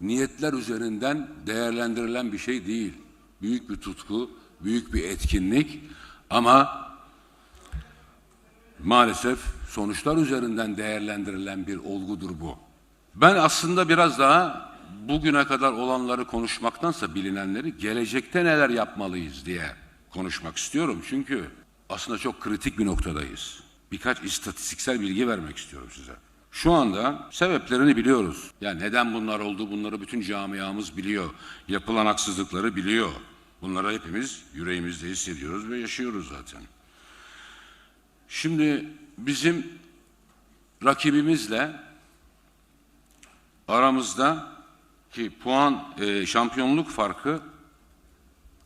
niyetler üzerinden değerlendirilen bir şey değil. Büyük bir tutku, büyük bir etkinlik ama maalesef sonuçlar üzerinden değerlendirilen bir olgudur bu. Ben aslında biraz daha bugüne kadar olanları konuşmaktansa bilinenleri gelecekte neler yapmalıyız diye konuşmak istiyorum. Çünkü aslında çok kritik bir noktadayız. Birkaç istatistiksel bilgi vermek istiyorum size. Şu anda sebeplerini biliyoruz. Yani neden bunlar oldu bunları bütün camiamız biliyor. Yapılan haksızlıkları biliyor. Bunları hepimiz yüreğimizde hissediyoruz ve yaşıyoruz zaten. Şimdi bizim rakibimizle aramızda ki puan e, şampiyonluk farkı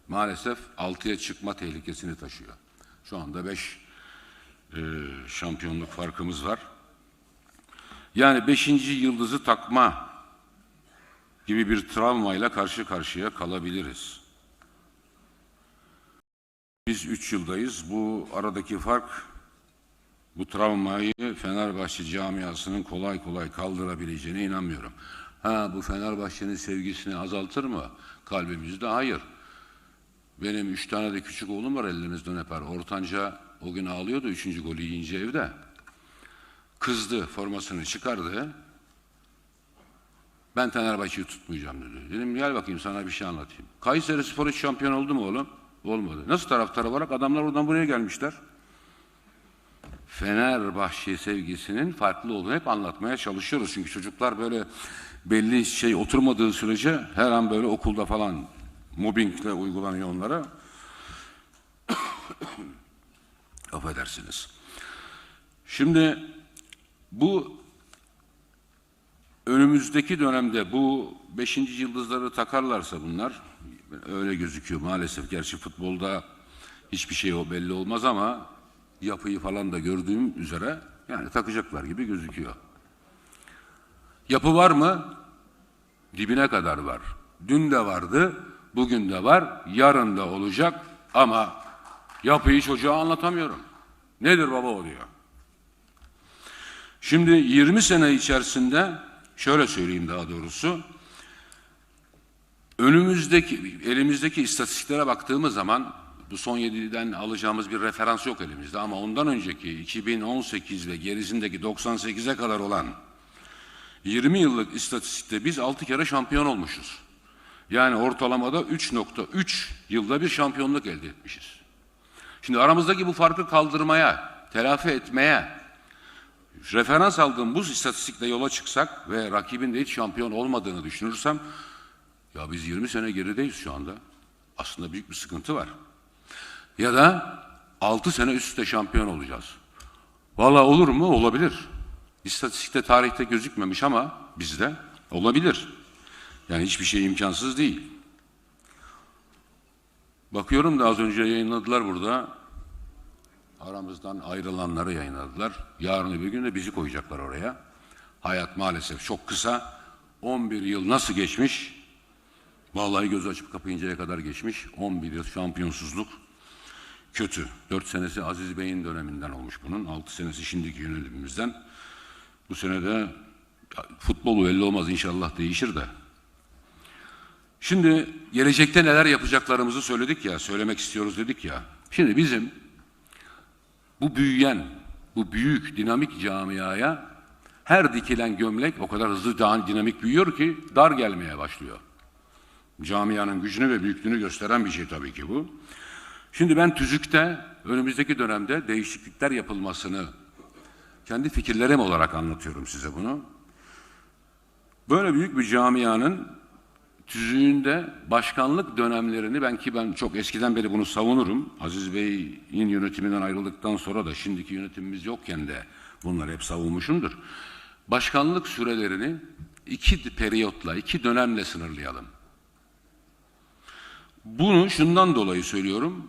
maalesef 6'ya çıkma tehlikesini taşıyor. Şu anda 5 şampiyonluk farkımız var. Yani 5. yıldızı takma gibi bir travmayla karşı karşıya kalabiliriz. Biz 3 yıldayız. Bu aradaki fark bu travmayı Fenerbahçe camiasının kolay kolay kaldırabileceğine inanmıyorum. Ha bu Fenerbahçe'nin sevgisini azaltır mı kalbimizde? Hayır. Benim üç tane de küçük oğlum var ellerinizden öper. Ortanca o gün ağlıyordu üçüncü golü yiyince evde. Kızdı, formasını çıkardı. Ben Fenerbahçe'yi tutmayacağım dedi. Dedim gel bakayım sana bir şey anlatayım. Kayseri Spor hiç şampiyon oldu mu oğlum? Olmadı. Nasıl taraftar olarak adamlar oradan buraya gelmişler. Fenerbahçe sevgisinin farklı olduğunu hep anlatmaya çalışıyoruz. Çünkü çocuklar böyle belli şey oturmadığı sürece her an böyle okulda falan mobbingle uygulanıyor onlara. Affedersiniz. Şimdi bu önümüzdeki dönemde bu beşinci yıldızları takarlarsa bunlar öyle gözüküyor maalesef. Gerçi futbolda hiçbir şey o belli olmaz ama yapıyı falan da gördüğüm üzere yani takacaklar gibi gözüküyor. Yapı var mı? Dibine kadar var. Dün de vardı, bugün de var, yarın da olacak ama yapıyı çocuğa anlatamıyorum. Nedir baba o diyor. Şimdi 20 sene içerisinde şöyle söyleyeyim daha doğrusu önümüzdeki elimizdeki istatistiklere baktığımız zaman bu son 7'den alacağımız bir referans yok elimizde ama ondan önceki 2018 ve gerisindeki 98'e kadar olan 20 yıllık istatistikte biz 6 kere şampiyon olmuşuz. Yani ortalamada 3.3 yılda bir şampiyonluk elde etmişiz. Şimdi aramızdaki bu farkı kaldırmaya, telafi etmeye, referans aldığım bu istatistikle yola çıksak ve rakibin de hiç şampiyon olmadığını düşünürsem, ya biz 20 sene gerideyiz şu anda. Aslında büyük bir sıkıntı var. Ya da 6 sene üst üste şampiyon olacağız. Valla olur mu? Olabilir. İstatistikte, tarihte gözükmemiş ama bizde olabilir. Yani hiçbir şey imkansız değil. Bakıyorum da az önce yayınladılar burada. Aramızdan ayrılanları yayınladılar. Yarın bir gün de bizi koyacaklar oraya. Hayat maalesef çok kısa. 11 yıl nasıl geçmiş? Vallahi göz açıp kapayıncaya kadar geçmiş. 11 yıl şampiyonsuzluk kötü. 4 senesi Aziz Bey'in döneminden olmuş bunun. 6 senesi şimdiki yönetimimizden. Bu sene de futbolu belli olmaz inşallah değişir de. Şimdi gelecekte neler yapacaklarımızı söyledik ya, söylemek istiyoruz dedik ya. Şimdi bizim bu büyüyen, bu büyük dinamik camiaya her dikilen gömlek o kadar hızlı daha dinamik büyüyor ki dar gelmeye başlıyor. Camianın gücünü ve büyüklüğünü gösteren bir şey tabii ki bu. Şimdi ben tüzükte önümüzdeki dönemde değişiklikler yapılmasını kendi fikirlerim olarak anlatıyorum size bunu. Böyle büyük bir camianın tüzüğünde başkanlık dönemlerini ben ki ben çok eskiden beri bunu savunurum. Aziz Bey'in yönetiminden ayrıldıktan sonra da şimdiki yönetimimiz yokken de bunları hep savunmuşumdur. Başkanlık sürelerini iki periyotla, iki dönemle sınırlayalım. Bunu şundan dolayı söylüyorum.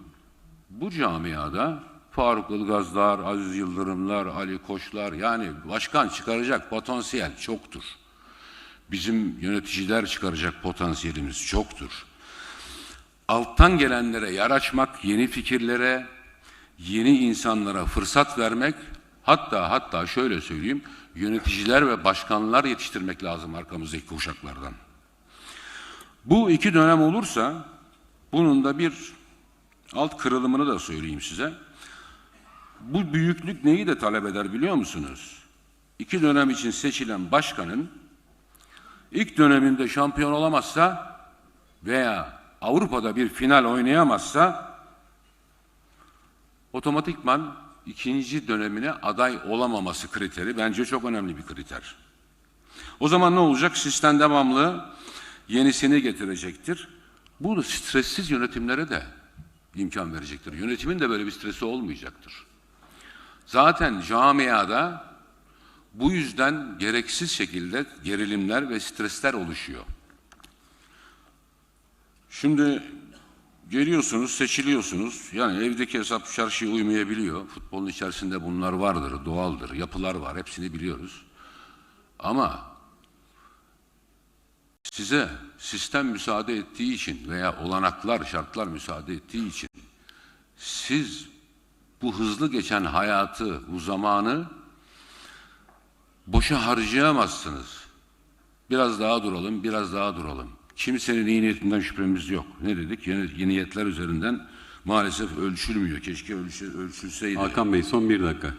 Bu camiada Faruk Ilgazlar, Aziz Yıldırımlar, Ali Koçlar yani başkan çıkaracak potansiyel çoktur. Bizim yöneticiler çıkaracak potansiyelimiz çoktur. Alttan gelenlere yer açmak, yeni fikirlere, yeni insanlara fırsat vermek, hatta hatta şöyle söyleyeyim, yöneticiler ve başkanlar yetiştirmek lazım arkamızdaki kuşaklardan. Bu iki dönem olursa bunun da bir alt kırılımını da söyleyeyim size. Bu büyüklük neyi de talep eder biliyor musunuz? İki dönem için seçilen başkanın ilk döneminde şampiyon olamazsa veya Avrupa'da bir final oynayamazsa otomatikman ikinci dönemine aday olamaması kriteri bence çok önemli bir kriter. O zaman ne olacak? Sistem devamlı yenisini getirecektir. Bu stressiz yönetimlere de imkan verecektir. Yönetimin de böyle bir stresi olmayacaktır. Zaten camiada bu yüzden gereksiz şekilde gerilimler ve stresler oluşuyor. Şimdi geliyorsunuz, seçiliyorsunuz. Yani evdeki hesap çarşıya uymayabiliyor. Futbolun içerisinde bunlar vardır, doğaldır, yapılar var. Hepsini biliyoruz. Ama size sistem müsaade ettiği için veya olanaklar, şartlar müsaade ettiği için siz bu hızlı geçen hayatı, bu zamanı boşa harcayamazsınız. Biraz daha duralım, biraz daha duralım. Kimsenin iyi niyetinden şüphemiz yok. Ne dedik? Yeni, yeni niyetler üzerinden maalesef ölçülmüyor. Keşke ölçü, ölçülseydi. Hakan Bey son bir dakika.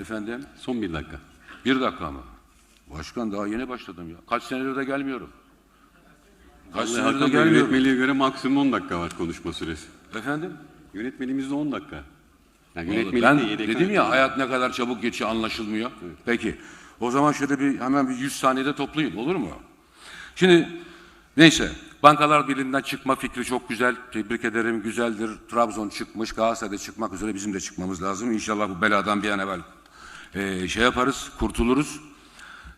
Efendim? Son bir dakika. Bir dakika mı? Başkan daha yeni başladım ya. Kaç senedir de gelmiyorum. Kaç Vallahi senedir de Hakan Bey gelmiyorum. yönetmeliğe göre maksimum 10 dakika var konuşma süresi. Efendim? Yönetmeliğimizde 10 dakika. Yani Vallahi yönetmelik ben de dedim ya hayat ne kadar çabuk geçiyor anlaşılmıyor. Peki. O zaman şöyle bir hemen bir 100 saniyede toplayayım olur mu? Şimdi neyse Bankalar Birliği'nden çıkma fikri çok güzel. Tebrik ederim. Güzeldir. Trabzon çıkmış. Galatasaray'da çıkmak üzere bizim de çıkmamız lazım. İnşallah bu beladan bir an evvel eee, şey yaparız, kurtuluruz.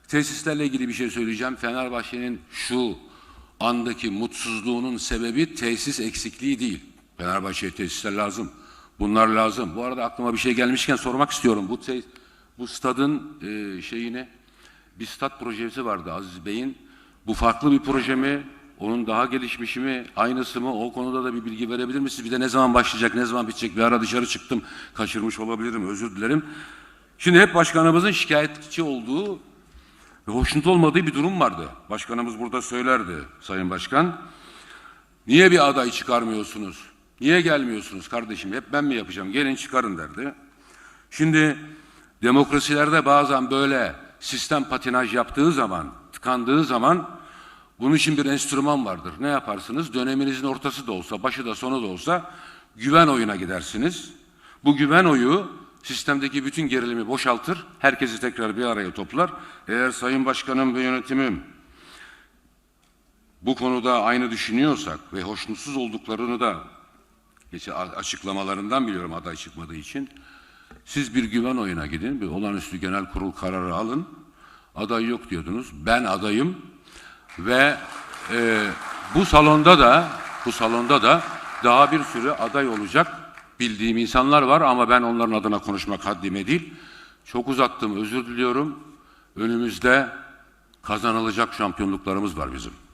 Tesislerle ilgili bir şey söyleyeceğim. Fenerbahçe'nin şu andaki mutsuzluğunun sebebi tesis eksikliği değil. Fenerbahçe'ye tesisler lazım. Bunlar lazım. Bu arada aklıma bir şey gelmişken sormak istiyorum. Bu te- bu stadın e, şeyine bir stat projesi vardı Aziz Bey'in. Bu farklı bir proje mi? Onun daha gelişmişi mi? Aynısı mı? O konuda da bir bilgi verebilir misiniz? Bir de ne zaman başlayacak, ne zaman bitecek? Bir ara dışarı çıktım. Kaçırmış olabilirim. Özür dilerim. Şimdi hep başkanımızın şikayetçi olduğu ve hoşnut olmadığı bir durum vardı. Başkanımız burada söylerdi Sayın Başkan. Niye bir aday çıkarmıyorsunuz? Niye gelmiyorsunuz kardeşim? Hep ben mi yapacağım? Gelin çıkarın derdi. Şimdi demokrasilerde bazen böyle sistem patinaj yaptığı zaman, tıkandığı zaman bunun için bir enstrüman vardır. Ne yaparsınız? Döneminizin ortası da olsa, başı da sonu da olsa güven oyuna gidersiniz. Bu güven oyu sistemdeki bütün gerilimi boşaltır, herkesi tekrar bir araya toplar. Eğer Sayın Başkanım ve yönetimim bu konuda aynı düşünüyorsak ve hoşnutsuz olduklarını da açıklamalarından biliyorum aday çıkmadığı için. Siz bir güven oyuna gidin, bir olağanüstü genel kurul kararı alın. Aday yok diyordunuz. Ben adayım ve e, bu salonda da bu salonda da daha bir sürü aday olacak bildiğim insanlar var ama ben onların adına konuşmak haddime değil. Çok uzattım, özür diliyorum. Önümüzde kazanılacak şampiyonluklarımız var bizim.